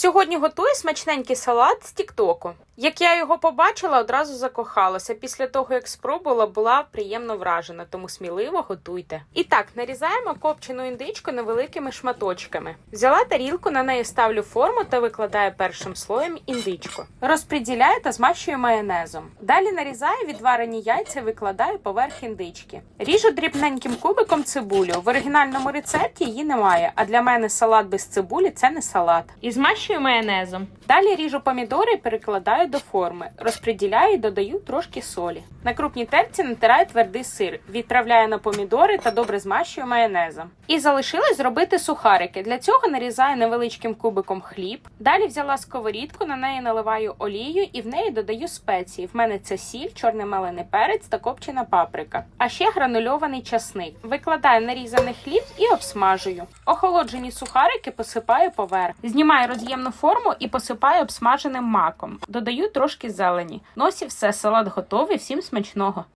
Сьогодні готую смачненький салат з Тіктоку. Як я його побачила, одразу закохалася. Після того, як спробувала, була приємно вражена, тому сміливо готуйте. І так, нарізаємо копчену індичку невеликими шматочками. Взяла тарілку, на неї ставлю форму та викладаю першим слоєм індичку. Розподіляю та змащую майонезом. Далі нарізаю відварені яйця, викладаю поверх індички. Ріжу дрібненьким кубиком цибулю. В оригінальному рецепті її немає, а для мене салат без цибулі це не салат. І змащую майонезом. Далі ріжу помідори і перекладаю до форми. Розподіляю і додаю трошки солі. На крупній терці натираю твердий сир, відправляю на помідори та добре змащую майонезом. І залишилось зробити сухарики. Для цього нарізаю невеличким кубиком хліб. Далі взяла сковорідку, на неї наливаю олію і в неї додаю спеції. В мене це сіль, чорний мелений перець та копчена паприка. А ще гранульований часник. Викладаю нарізаний хліб і обсмажую. Охолоджені сухарики посипаю поверх. Знімаю роз'ємну форму і посипаю обсмаженим маком. Додаю трошки зелені. Носі все, салат готовий, всім смачного.